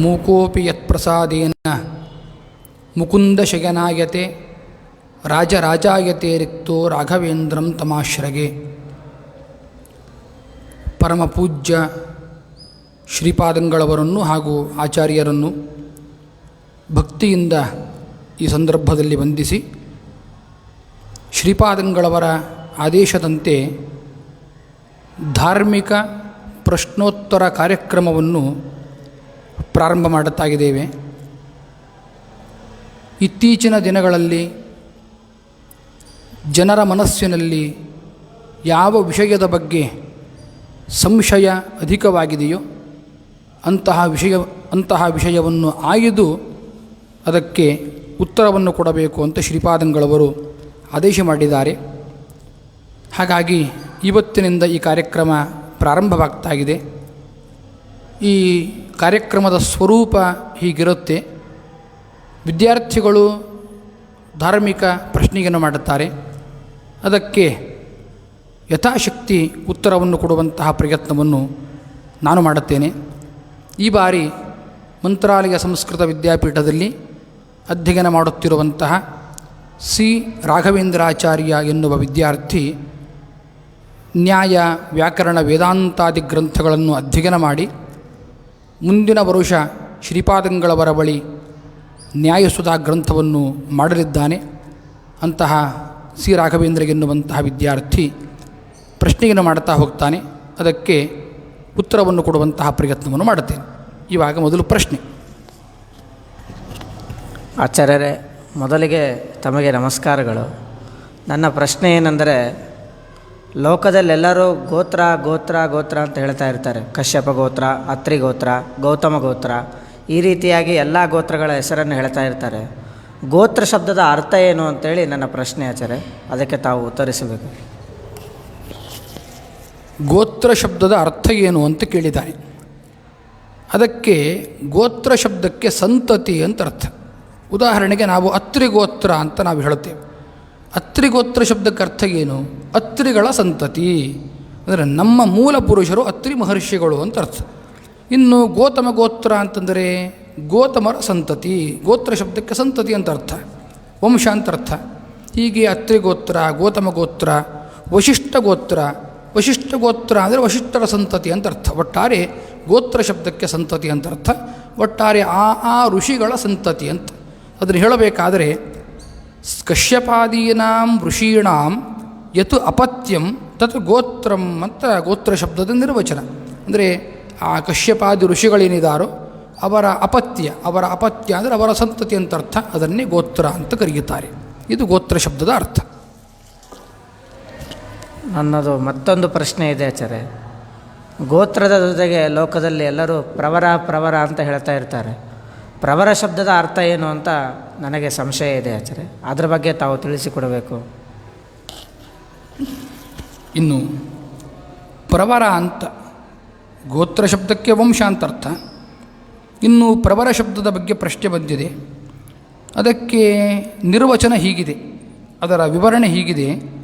ಮೂಕೋಪಿ ಯತ್ಪ್ರಸಾದೇನ ಮುಕುಂದಶಯನಾಯತೆ, ರಾಜರಾಜಾಯತೆ ರಿಕ್ತೋ ರಾಘವೇಂದ್ರಂ ತಮಾಶ್ರಗೆ ಪರಮ ಪೂಜ್ಯ ಶ್ರೀಪಾದಂಗಳವರನ್ನು ಹಾಗೂ ಆಚಾರ್ಯರನ್ನು ಭಕ್ತಿಯಿಂದ ಈ ಸಂದರ್ಭದಲ್ಲಿ ವಂದಿಸಿ ಶ್ರೀಪಾದಂಗಳವರ ಆದೇಶದಂತೆ ಧಾರ್ಮಿಕ ಪ್ರಶ್ನೋತ್ತರ ಕಾರ್ಯಕ್ರಮವನ್ನು ಪ್ರಾರಂಭ ಮಾಡುತ್ತಾಗಿದ್ದೇವೆ. ಇತ್ತೀಚಿನ ದಿನಗಳಲ್ಲಿ ಜನರ ಮನಸ್ಸಿನಲ್ಲಿ ಯಾವ ವಿಷಯದ ಬಗ್ಗೆ ಸಂಶಯ ಅಧಿಕವಾಗಿದೆಯೋ ಅಂತಹ ವಿಷಯ, ಅಂತಹ ವಿಷಯವನ್ನು ಆಯ್ದು ಅದಕ್ಕೆ ಉತ್ತರವನ್ನು ಕೊಡಬೇಕು ಅಂತ ಶ್ರೀಪಾದಂಗಳವರು ಆದೇಶ ಮಾಡಿದ್ದಾರೆ. ಹಾಗಾಗಿ ಇವತ್ತಿನಿಂದ ಈ ಕಾರ್ಯಕ್ರಮ ಪ್ರಾರಂಭವಾಗ್ತಾಗಿದೆ ಈ ಕಾರ್ಯಕ್ರಮದ ಸ್ವರೂಪ ಹೀಗಿರುತ್ತೆ. ವಿದ್ಯಾರ್ಥಿಗಳು ಧಾರ್ಮಿಕ ಪ್ರಶ್ನೆಯನ್ನು ಮಾಡುತ್ತಾರೆ. ಅದಕ್ಕೆ ಯಥಾಶಕ್ತಿ ಉತ್ತರವನ್ನು ಕೊಡುವಂತಹ ಪ್ರಯತ್ನವನ್ನು ನಾನು ಮಾಡುತ್ತೇನೆ. ಈ ಬಾರಿ ಮಂತ್ರಾಲಯ ಸಂಸ್ಕೃತ ವಿದ್ಯಾಪೀಠದಲ್ಲಿ ಅಧ್ಯಯನ ಮಾಡುತ್ತಿರುವಂತಹ ಸಿ. ರಾಘವೇಂದ್ರಾಚಾರ್ಯ ಎನ್ನುವ ವಿದ್ಯಾರ್ಥಿ ನ್ಯಾಯ ವ್ಯಾಕರಣ ವೇದಾಂತಾದಿ ಗ್ರಂಥಗಳನ್ನು ಅಧ್ಯಯನ ಮಾಡಿ ಮುಂದಿನ ವರುಷ ಶ್ರೀಪಾದಂಗಳವರ ಬಳಿ ನ್ಯಾಯಸುಧಾ ಗ್ರಂಥವನ್ನು ಮಾಡಲಿದ್ದಾನೆ. ಅಂತಹ ಸಿ. ರಾಘವೇಂದ್ರ ಎನ್ನುವಂತಹ ವಿದ್ಯಾರ್ಥಿ ಪ್ರಶ್ನೆಯನ್ನು ಮಾಡುತ್ತಾ ಹೋಗ್ತಾನೆ. ಅದಕ್ಕೆ ಉತ್ತರವನ್ನು ಕೊಡುವಂತಹ ಪ್ರಯತ್ನವನ್ನು ಮಾಡುತ್ತೇನೆ. ಇವಾಗ ಮೊದಲು ಪ್ರಶ್ನೆ. ಆಚಾರ್ಯರೇ, ಮೊದಲಿಗೆ ತಮಗೆ ನಮಸ್ಕಾರಗಳು. ನನ್ನ ಪ್ರಶ್ನೆ ಏನೆಂದರೆ ಲೋಕದಲ್ಲೆಲ್ಲರೂ ಗೋತ್ರ ಗೋತ್ರ ಗೋತ್ರ ಅಂತ ಹೇಳ್ತಾ ಇರ್ತಾರೆ. ಕಶ್ಯಪ ಗೋತ್ರ, ಅತ್ರಿ ಗೋತ್ರ, ಗೌತಮ ಗೋತ್ರ. ಈ ರೀತಿಯಾಗಿ ಎಲ್ಲ ಗೋತ್ರಗಳ ಹೆಸರನ್ನು ಹೇಳ್ತಾ ಇರ್ತಾರೆ. ಗೋತ್ರ ಶಬ್ದದ ಅರ್ಥ ಏನು ಅಂತೇಳಿ ನನ್ನ ಪ್ರಶ್ನೆ ಆಚಾರೆ ಅದಕ್ಕೆ ತಾವು ಉತ್ತರಿಸಬೇಕು. ಗೋತ್ರ ಶಬ್ದದ ಅರ್ಥ ಏನು ಅಂತ ಕೇಳಿದ್ದಾನೆ ಅದಕ್ಕೆ ಗೋತ್ರ ಶಬ್ದಕ್ಕೆ ಸಂತತಿ ಅಂತ ಅರ್ಥ. ಉದಾಹರಣೆಗೆ ನಾವು ಅತ್ರಿ ಗೋತ್ರ ಅಂತ ನಾವು ಹೇಳುತ್ತೇವೆ. ಅತ್ರಿಗೋತ್ರ ಶಬ್ದಕ್ಕೆ ಅರ್ಥ ಏನು ಅತ್ರಿಗಳ ಸಂತತಿ. ಅಂದರೆ ನಮ್ಮ ಮೂಲ ಪುರುಷರು ಅತ್ರಿ ಮಹರ್ಷಿಗಳು ಅಂತ ಅರ್ಥ. ಇನ್ನು ಗೋತಮ ಗೋತ್ರ ಅಂತಂದರೆ ಗೋತಮರ ಸಂತತಿ. ಗೋತ್ರ ಶಬ್ದಕ್ಕೆ ಸಂತತಿ ಅಂತ ಅರ್ಥ. ವಂಶ ಅಂತ ಅರ್ಥ. ಹೀಗೆ ಅತ್ರಿಗೋತ್ರ, ಗೋತಮ ಗೋತ್ರ, ವಶಿಷ್ಠ ಗೋತ್ರ. ವಶಿಷ್ಠ ಗೋತ್ರ ಅಂದರೆ ವಶಿಷ್ಠರ ಸಂತತಿ ಅಂತ ಅರ್ಥ. ಒಟ್ಟಾರೆ ಗೋತ್ರ ಶಬ್ದಕ್ಕೆ ಸಂತತಿ ಅಂತ ಅರ್ಥ. ಒಟ್ಟಾರೆ ಆ ಆ ಋಷಿಗಳ ಸಂತತಿ ಅಂತ. ಅದನ್ನು ಹೇಳಬೇಕಾದರೆ ಕಶ್ಯಪಾದೀನಾಂ ಋಷೀಣಾಂ ಯತ್ ಅಪತ್ಯಂ ತತ್ ಗೋತ್ರಂ ಅಂತ ಗೋತ್ರ ಶಬ್ದದ ನಿರ್ವಚನ. ಅಂದರೆ ಆ ಕಶ್ಯಪಾದಿ ಋಷಿಗಳೇನಿದಾರೋ ಅವರ ಅಪತ್ಯ ಅವರ ಅಪತ್ಯ ಅಂದರೆ ಅವರ ಸಂತತಿ ಅಂತ ಅರ್ಥ, ಅದನ್ನೇ ಗೋತ್ರ ಅಂತ ಕರೆಯುತ್ತಾರೆ. ಇದು ಗೋತ್ರ ಶಬ್ದದ ಅರ್ಥ. ನನ್ನದು ಮತ್ತೊಂದು ಪ್ರಶ್ನೆ ಇದೆ ಆಚಾರ್ಯ. ಗೋತ್ರದ ಜೊತೆಗೆ ಲೋಕದಲ್ಲಿ ಎಲ್ಲರೂ ಪ್ರವರ ಪ್ರವರ ಅಂತ ಹೇಳ್ತಾ ಇರ್ತಾರೆ. ಪ್ರವರ ಶಬ್ದದ ಅರ್ಥ ಏನು ಅಂತ ನನಗೆ ಸಂಶಯ ಇದೆ ಆಚಾರ್ಯ. ಅದರ ಬಗ್ಗೆ ತಾವು ತಿಳಿಸಿಕೊಡಬೇಕು. ಇನ್ನು, ಪ್ರವರ ಅಂತ, ಗೋತ್ರ ಶಬ್ದಕ್ಕೆ ವಂಶ ಅಂತ ಅರ್ಥ. ಇನ್ನು ಪ್ರವರ ಶಬ್ದದ ಬಗ್ಗೆ ಪ್ರಶ್ನೆ ಬಂದಿದೆ. ಅದಕ್ಕೆ ನಿರ್ವಚನ ಹೀಗಿದೆ. ಅದರ ವಿವರಣೆ ಹೀಗಿದೆ.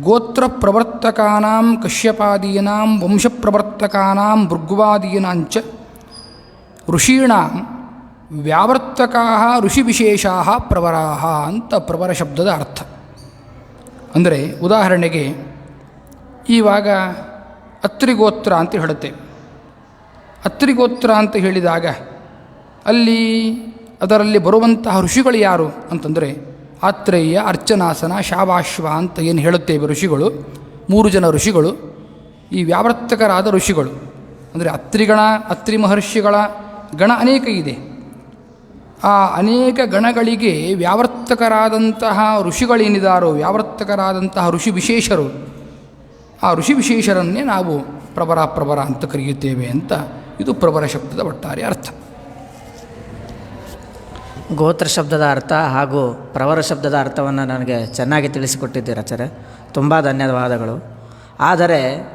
ಗೋತ್ರ ಪ್ರವರ್ತಕಾನಾಂ ಕಶ್ಯಪಾದೀನಾಂ ವಂಶಪ್ರವರ್ತಕಾನಾಂ ಭೃಗ್ವಾದೀನಾಂಚ ಋಷೀಣಾಂ ವ್ಯಾವರ್ತಕಾ ಋಷಿವಿಶೇಷಾ ಪ್ರವರಾಹ ಅಂತ ಪ್ರವರ ಶಬ್ದದ ಅರ್ಥ. ಅಂದರೆ ಉದಾಹರಣೆಗೆ ಈವಾಗ ಅತ್ರಿಗೋತ್ರ ಅಂತ ಹೇಳುತ್ತೆ. ಅತ್ರಿಗೋತ್ರ ಅಂತ ಹೇಳಿದಾಗ ಅಲ್ಲಿ ಅದರಲ್ಲಿ ಬರುವಂತಹ ಋಷಿಗಳು ಯಾರು ಅಂತಂದರೆ ಆತ್ರೇಯ, ಅರ್ಚನಾಸನ, ಶಾವಾಶ್ವ ಅಂತ ಏನು ಹೇಳುತ್ತೇವೆ ಋಷಿಗಳು, ಮೂರು ಜನ ಋಷಿಗಳು, ಈ ವ್ಯಾವರ್ತಕರಾದ ಋಷಿಗಳು. ಅಂದರೆ ಅತ್ರಿಗಣ ಅತ್ರಿ ಮಹರ್ಷಿಗಳ ಗಣ ಅನೇಕ ಇದೆ. ಆ ಅನೇಕ ಗಣಗಳಿಗೆ ವ್ಯಾವರ್ತಕರಾದಂತಹ ಋಷಿಗಳೇನಿದಾರೋ, ವ್ಯಾವರ್ತಕರಾದಂತಹ ಋಷಿ ವಿಶೇಷರು, ಆ ಋಷಿ ವಿಶೇಷರನ್ನೇ ನಾವು ಪ್ರಬರ ಪ್ರಬರ ಅಂತ ಕರೆಯುತ್ತೇವೆ ಅಂತ ಇದು ಪ್ರಬರ ಶಬ್ದದ ಒಟ್ಟಾರೆ ಅರ್ಥ. ಗೋತ್ರ ಶಬ್ದದ ಅರ್ಥ ಹಾಗೂ ಪ್ರವರ ಶಬ್ದದ ಅರ್ಥವನ್ನು ನನಗೆ ಚೆನ್ನಾಗಿ ತಿಳಿಸಿಕೊಟ್ಟಿದ್ದೀರ ಆಚಾರ್ಯ. ತುಂಬ ಧನ್ಯವಾದಗಳು. ಆದರೆ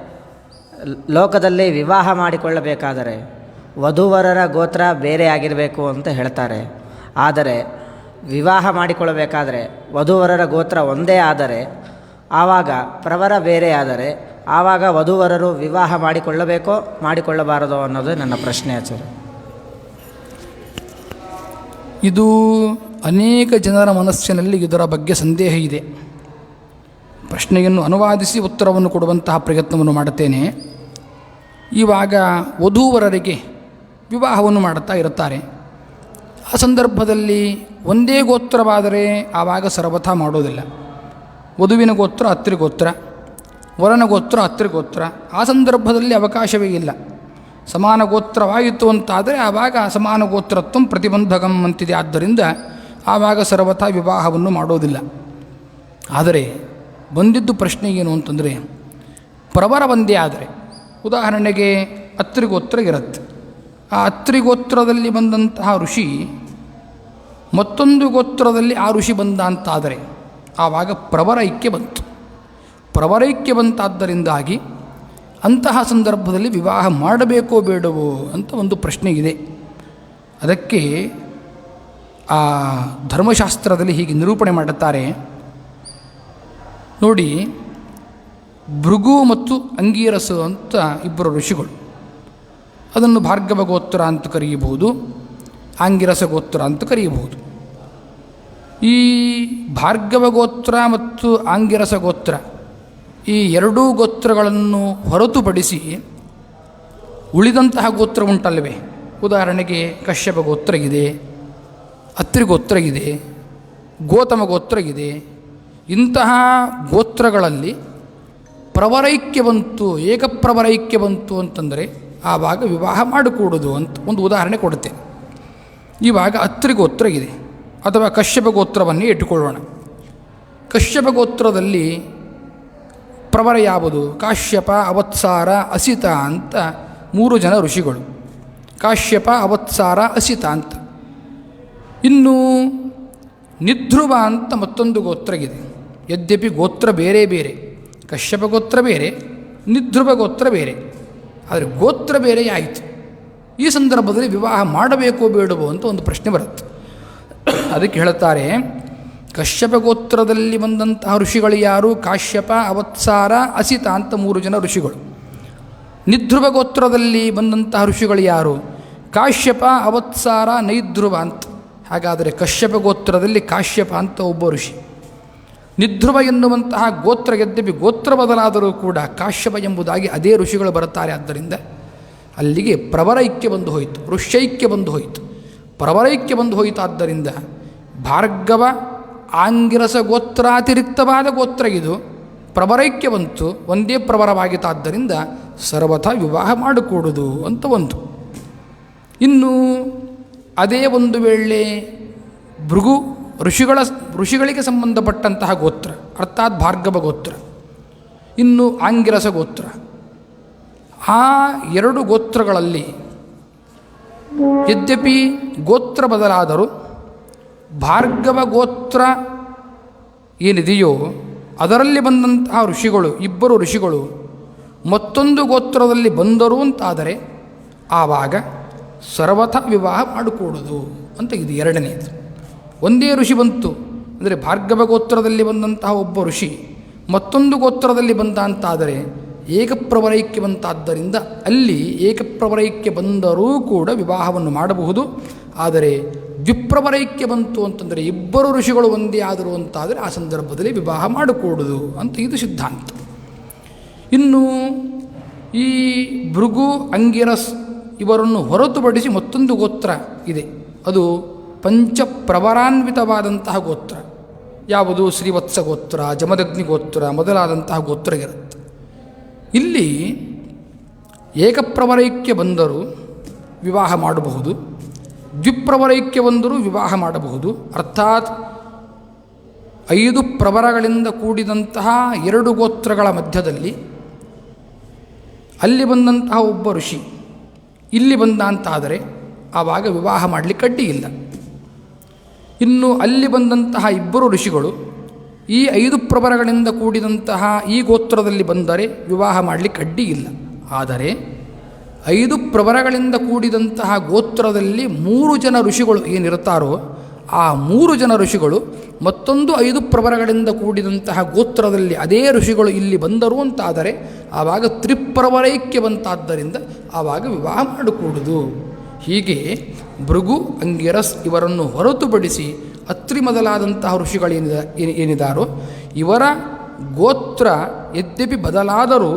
ಲೋಕದಲ್ಲಿ ವಿವಾಹ ಮಾಡಿಕೊಳ್ಳಬೇಕಾದರೆ ವಧುವರರ ಗೋತ್ರ ಬೇರೆ ಆಗಿರಬೇಕು ಅಂತ ಹೇಳ್ತಾರೆ. ಆದರೆ ವಿವಾಹ ಮಾಡಿಕೊಳ್ಳಬೇಕಾದರೆ ವಧುವರರ ಗೋತ್ರ ಒಂದೇ ಆದರೆ, ಆವಾಗ ಪ್ರವರ ಬೇರೆ ಆದರೆ, ಆವಾಗ ವಧುವರರು ವಿವಾಹ ಮಾಡಿಕೊಳ್ಳಬೇಕೋ, ಮಾಡಿಕೊಳ್ಳಬಾರದೋ ಅನ್ನೋದು ನನ್ನ ಪ್ರಶ್ನೆ ಆಚಾರ್ಯ. ಇದು ಅನೇಕ ಜನರ ಮನಸ್ಸಿನಲ್ಲಿ ಇದರ ಬಗ್ಗೆ ಸಂದೇಹ ಇದೆ. ಪ್ರಶ್ನೆಯನ್ನು ಅನುವಾದಿಸಿ ಉತ್ತರವನ್ನು ಕೊಡುವಂತಹ ಪ್ರಯತ್ನವನ್ನು ಮಾಡುತ್ತೇನೆ. ಇವಾಗ ವಧುವರರಿಗೆ ವಿವಾಹವನ್ನು ಮಾಡುತ್ತಾ ಇರುತ್ತಾರೆ. ಆ ಸಂದರ್ಭದಲ್ಲಿ ಒಂದೇ ಗೋತ್ರವಾದರೆ ಆವಾಗ ಸರ್ವಥ ಮಾಡೋದಿಲ್ಲ. ವಧುವಿನ ಗೋತ್ರ ಹತ್ತಿರ ಗೋತ್ರ, ವರನ ಗೋತ್ರ ಹತ್ತಿರ ಗೋತ್ರ, ಆ ಸಂದರ್ಭದಲ್ಲಿ ಅವಕಾಶವೇ ಇಲ್ಲ. ಸಮಾನ ಗೋತ್ರವಾಯಿತು ಅಂತಾದರೆ ಆವಾಗ ಅಸಮಾನ ಗೋತ್ರತ್ವ ಪ್ರತಿಬಂಧಕಂ ಅಂತಿದೆ. ಆದ್ದರಿಂದ ಆವಾಗ ಸರ್ವಥ ವಿವಾಹವನ್ನು ಮಾಡೋದಿಲ್ಲ. ಆದರೆ ಬಂದಿದ್ದು ಪ್ರಶ್ನೆ ಏನು ಅಂತಂದರೆ, ಪ್ರವರ ಒಂದೇ ಆದರೆ. ಉದಾಹರಣೆಗೆ ಅತ್ರಿಗೋತ್ರ ಇರುತ್ತೆ. ಆ ಅತ್ರಿಗೋತ್ರದಲ್ಲಿ ಬಂದಂತಹ ಋಷಿ, ಮತ್ತೊಂದು ಗೋತ್ರದಲ್ಲಿ ಆ ಋಷಿ ಬಂದ ಅಂತಾದರೆ ಆವಾಗ ಪ್ರವರೈಕ್ಯ ಬಂತು. ಪ್ರವರೈಕ್ಯ ಬಂತಾದ್ದರಿಂದಾಗಿ ಅಂತಹ ಸಂದರ್ಭದಲ್ಲಿ ವಿವಾಹ ಮಾಡಬೇಕೋ ಬೇಡವೋ ಅಂತ ಒಂದು ಪ್ರಶ್ನೆ ಇದೆ. ಅದಕ್ಕೆ ಆ ಧರ್ಮಶಾಸ್ತ್ರದಲ್ಲಿ ಹೀಗೆ ನಿರೂಪಣೆ ಮಾಡುತ್ತಾರೆ. ನೋಡಿ, ಭೃಗು ಮತ್ತು ಅಂಗೀರಸು ಅಂತ ಇಬ್ಬರು ಋಷಿಗಳು. ಅದನ್ನು ಭಾರ್ಗವ ಗೋತ್ರ ಅಂತ ಕರೆಯಬಹುದು ಆಂಗಿರಸ ಗೋತ್ರ ಅಂತ ಕರೆಯಬಹುದು. ಈ ಭಾರ್ಗವ ಗೋತ್ರ ಮತ್ತು ಆಂಗಿರಸ ಗೋತ್ರ ಈ ಎರಡೂ ಗೋತ್ರಗಳನ್ನು ಹೊರತುಪಡಿಸಿ ಉಳಿದಂತಹ ಗೋತ್ರ ಉಂಟಲ್ವೇ ಉದಾಹರಣೆಗೆ ಕಶ್ಯಪ ಗೋತ್ರ ಇದೆ ಅತ್ರಿ ಗೋತ್ರ ಇದೆ ಗೋತಮ ಗೋತ್ರ ಇದೆ. ಇಂತಹ ಗೋತ್ರಗಳಲ್ಲಿ ಪ್ರವರೈಕ್ಯ ಬಂತು, ಏಕಪ್ರವರೈಕ್ಯ ಬಂತು ಅಂತಂದರೆ ಆವಾಗ ವಿವಾಹ ಮಾಡಿಕೊಡೋದು ಅಂತ ಒಂದು ಉದಾಹರಣೆ ಕೊಡುತ್ತೇನೆ ಇವಾಗ ಅತ್ರಿ ಗೋತ್ರ ಇದೆ. ಅಥವಾ ಕಶ್ಯಪ ಗೋತ್ರವನ್ನೇ ಇಟ್ಟುಕೊಳ್ಳೋಣ. ಕಶ್ಯಪ ಗೋತ್ರದಲ್ಲಿ ಪ್ರವರ ಯಾವುದು? ಕಾಶ್ಯಪ, ಅವತ್ಸಾರ, ಅಸಿತ ಅಂತ ಮೂರು ಜನ ಋಷಿಗಳು. ಕಾಶ್ಯಪ, ಅವತ್ಸಾರ, ಅಸಿತ ಅಂತ. ಇನ್ನು ನಿಧ್ರುವ ಅಂತ ಮತ್ತೊಂದು ಗೋತ್ರ ಇದೆ. ಯದ್ಯಪಿ ಗೋತ್ರ ಬೇರೆ ಬೇರೆ. ಕಶ್ಯಪ ಗೋತ್ರ ಬೇರೆ, ನಿಧ್ರುವ ಗೋತ್ರ ಬೇರೆ. ಆದರೆ ಗೋತ್ರ ಬೇರೆ ಆಯಿತು. ಈ ಸಂದರ್ಭದಲ್ಲಿ ವಿವಾಹ ಮಾಡಬೇಕೋ ಬೇಡವೋ ಅಂತ ಒಂದು ಪ್ರಶ್ನೆ ಬರುತ್ತೆ. ಅದಕ್ಕೆ ಹೇಳುತ್ತಾರೆ, ಕಶ್ಯಪ ಗೋತ್ರದಲ್ಲಿ ಬಂದಂತಹ ಋಷಿಗಳು ಯಾರು? ಕಾಶ್ಯಪ, ಅವತ್ಸಾರ, ಅಸಿತ ಅಂತ ಮೂರು ಜನ ಋಷಿಗಳು. ನಿಧ್ರುವ ಗೋತ್ರದಲ್ಲಿ ಬಂದಂತಹ ಋಷಿಗಳು ಯಾರು? ಕಾಶ್ಯಪ, ಅವತ್ಸಾರ, ನೈಧ್ರುವ ಅಂತ. ಹಾಗಾದರೆ ಕಶ್ಯಪ ಗೋತ್ರದಲ್ಲಿ ಕಾಶ್ಯಪ ಅಂತ ಒಬ್ಬ ಋಷಿ. ನಿಧ್ರುವ ಎನ್ನುವಂತಹ ಗೋತ್ರ ಯದ್ಯಪಿ ಗೋತ್ರ ಬದಲಾದರೂ ಕೂಡ ಕಾಶ್ಯಪ ಎಂಬುದಾಗಿ ಅದೇ ಋಷಿಗಳು ಬರುತ್ತಾರೆ. ಆದ್ದರಿಂದ ಅಲ್ಲಿಗೆ ಪ್ರವರೈಕ್ಯ ಬಂದು ಹೋಯಿತು ಋಷ್ಯೈಕ್ಯ ಬಂದು ಹೋಯಿತು. ಪ್ರವರೈಕ್ಯ ಬಂದು ಹೋಯಿತು. ಆದ್ದರಿಂದ ಭಾರ್ಗವ ಆಂಗಿರಸ ಗೋತ್ರಾತಿರಿಕ್ತವಾದ ಗೋತ್ರ ಇದು. ಪ್ರವರೈಕ್ಯ ಬಂತು, ಒಂದೇ ಪ್ರವರವಾಗಿತ್ತಾದ್ದರಿಂದ ಸರ್ವಥ ವಿವಾಹ ಮಾಡಿಕೊಡುವುದು ಅಂತ ಒಂದು. ಇನ್ನು ಅದೇ ಒಂದು ವೇಳೆ ಭೃಗು ಋಷಿಗಳ ಋಷಿಗಳಿಗೆ ಸಂಬಂಧಪಟ್ಟಂತಹ ಗೋತ್ರ, ಅರ್ಥಾತ್ ಭಾರ್ಗವ ಗೋತ್ರ, ಇನ್ನು ಆಂಗಿರಸ ಗೋತ್ರ. ಆ ಎರಡು ಗೋತ್ರಗಳಲ್ಲಿ ಯದ್ಯಪಿ ಗೋತ್ರ ಬದಲಾದರೂ ಭಾರ್ಗವ ಗೋತ್ರ ಏನಿದೆಯೋ ಅದರಲ್ಲಿ ಬಂದಂತಹ ಋಷಿಗಳು, ಇಬ್ಬರು ಋಷಿಗಳು ಮತ್ತೊಂದು ಗೋತ್ರದಲ್ಲಿ ಬಂದರು ಅಂತಾದರೆ ಆವಾಗ ಸರ್ವಥ ವಿವಾಹ ಮಾಡಿಕೊಡೋದು ಅಂತ ಇದು ಎರಡನೇದು. ಒಂದೇ ಋಷಿ ಬಂತು. ಅಂದರೆ ಭಾರ್ಗವ ಗೋತ್ರದಲ್ಲಿ ಬಂದಂತಹ ಒಬ್ಬ ಋಷಿ, ಮತ್ತೊಂದು ಗೋತ್ರದಲ್ಲಿ ಬಂದ ಅಂತಾದರೆ ಏಕಪ್ರವರೈಕ್ಯ ಬಂತಾದ್ದರಿಂದ ಅಲ್ಲಿ ಏಕಪ್ರವರೈಕ್ಯ ಬಂದರೂ ಕೂಡ ವಿವಾಹವನ್ನು ಮಾಡಬಹುದು. ಆದರೆ ದ್ವಿಪ್ರವರೈಕ್ಯ ಬಂತು ಅಂತಂದರೆ ಇಬ್ಬರು ಋಷಿಗಳು ಒಂದೇ ಆದರು ಅಂತಾದರೆ ಆ ಸಂದರ್ಭದಲ್ಲಿ ವಿವಾಹ ಮಾಡಿಕೊಡುದು ಅಂತ ಇದು ಸಿದ್ಧಾಂತ. ಇನ್ನು ಈ ಭೃಗು ಅಂಗಿರಸ್ ಇವರನ್ನು ಹೊರತುಪಡಿಸಿ ಮತ್ತೊಂದು ಗೋತ್ರ ಇದೆ. ಅದು ಪಂಚಪ್ರವರಾನ್ವಿತವಾದಂತಹ ಗೋತ್ರ. ಯಾವುದು? ಶ್ರೀವತ್ಸ ಗೋತ್ರ ಜಮದಗ್ನಿ ಗೋತ್ರ ಮೊದಲಾದಂತಹ ಗೋತ್ರ ಇರುತ್ತೆ. ಇಲ್ಲಿ ಏಕಪ್ರವರೈಕ್ಯ ಬಂದರೂ ವಿವಾಹ ಮಾಡಬಹುದು. ದ್ವಿಪ್ರವರೈಕ್ಯ ಬಂದರೂ ವಿವಾಹ ಮಾಡಬಹುದು. ಅರ್ಥಾತ್ ಐದು ಪ್ರವರಗಳಿಂದ ಕೂಡಿದಂತಹ ಎರಡು ಗೋತ್ರಗಳ ಮಧ್ಯದಲ್ಲಿ ಅಲ್ಲಿ ಬಂದಂತಹ ಒಬ್ಬ ಋಷಿ, ಇಲ್ಲಿ ಬಂದ ಅಂತಾದರೆ ಆವಾಗ ವಿವಾಹ ಮಾಡಲಿಕ್ಕೆ ಅಡ್ಡಿ ಇಲ್ಲ ಇನ್ನು ಅಲ್ಲಿ ಬಂದಂತಹ ಇಬ್ಬರು ಋಷಿಗಳು ಈ ಐದು ಪ್ರಬರಗಳಿಂದ ಕೂಡಿದಂತಹ ಈ ಗೋತ್ರದಲ್ಲಿ ಬಂದರೆ ವಿವಾಹ ಮಾಡಲಿಕ್ಕೆ ಅಡ್ಡಿ ಇಲ್ಲ. ಆದರೆ ಐದು ಪ್ರವರಗಳಿಂದ ಕೂಡಿದಂತಹ ಗೋತ್ರದಲ್ಲಿ ಮೂರು ಜನ ಋಷಿಗಳು ಏನಿರುತ್ತಾರೋ ಆ ಮೂರು ಜನ ಋಷಿಗಳು ಮತ್ತೊಂದು ಐದು ಪ್ರವರಗಳಿಂದ ಕೂಡಿದಂತಹ ಗೋತ್ರದಲ್ಲಿ ಅದೇ ಋಷಿಗಳು ಇಲ್ಲಿ ಬಂದರು ಅಂತಾದರೆ ಆವಾಗ ತ್ರಿಪ್ರವರೈಕ್ಯ ಬಂತಾದ್ದರಿಂದ ಆವಾಗ ವಿವಾಹ ಮಾಡಿಕೊಡುವುದು. ಹೀಗೆ ಭೃಗು ಅಂಗಿರಸ್ ಇವರನ್ನು ಹೊರತುಪಡಿಸಿ ಅತ್ರಿ ಮೊದಲಾದಂತಹ ಋಷಿಗಳೇನಿದ ಏನಿದಾರೋ, ಇವರ ಗೋತ್ರ ಯದ್ಯಪಿ ಬದಲಾದರೂ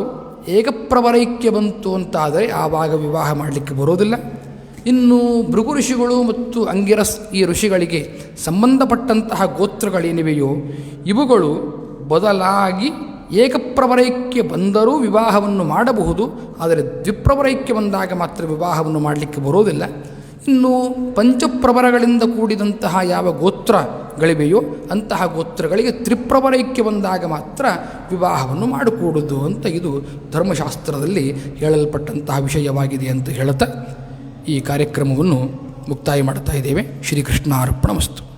ಏಕಪ್ರವರೈಕ್ಯ ಬಂತು ಅಂತಾದರೆ ಆವಾಗ ವಿವಾಹ ಮಾಡಲಿಕ್ಕೆ ಬರೋದಿಲ್ಲ. ಇನ್ನು ಭೃಗು ಋಷಿಗಳು ಮತ್ತು ಅಂಗಿರಸ್ ಈ ಋಷಿಗಳಿಗೆ ಸಂಬಂಧಪಟ್ಟಂತಹ ಗೋತ್ರಗಳೇನಿವೆಯೋ, ಇವುಗಳು ಬದಲಾಗಿ ಏಕಪ್ರವರೈಕ್ಯ ಬಂದರೂ ವಿವಾಹವನ್ನು ಮಾಡಬಹುದು, ಆದರೆ ದ್ವಿಪ್ರವರೈಕ್ಯ ಬಂದಾಗ ಮಾತ್ರ ವಿವಾಹವನ್ನು ಮಾಡಲಿಕ್ಕೆ ಬರೋದಿಲ್ಲ. ಇನ್ನು ಪಂಚಪ್ರವರಗಳಿಂದ ಕೂಡಿದಂತಹ ಯಾವ ಗೋತ್ರಗಳಿವೆಯೋ ಅಂತಹ ಗೋತ್ರಗಳಿಗೆ ತ್ರಿಪ್ರವರೈಕ್ಯ ಬಂದಾಗ ಮಾತ್ರ ವಿವಾಹವನ್ನು ಮಾಡಿಕೊಡುವುದು ಅಂತ ಇದು ಧರ್ಮಶಾಸ್ತ್ರದಲ್ಲಿ ಹೇಳಲ್ಪಟ್ಟಂತಹ ವಿಷಯವಾಗಿದೆ ಅಂತ ಹೇಳುತ್ತಾ ಈ ಕಾರ್ಯಕ್ರಮವನ್ನು ಮುಕ್ತಾಯ ಮಾಡ್ತಾ ಇದ್ದೇವೆ. ಶ್ರೀಕೃಷ್ಣ ಅರ್ಪಣ ವಸ್ತು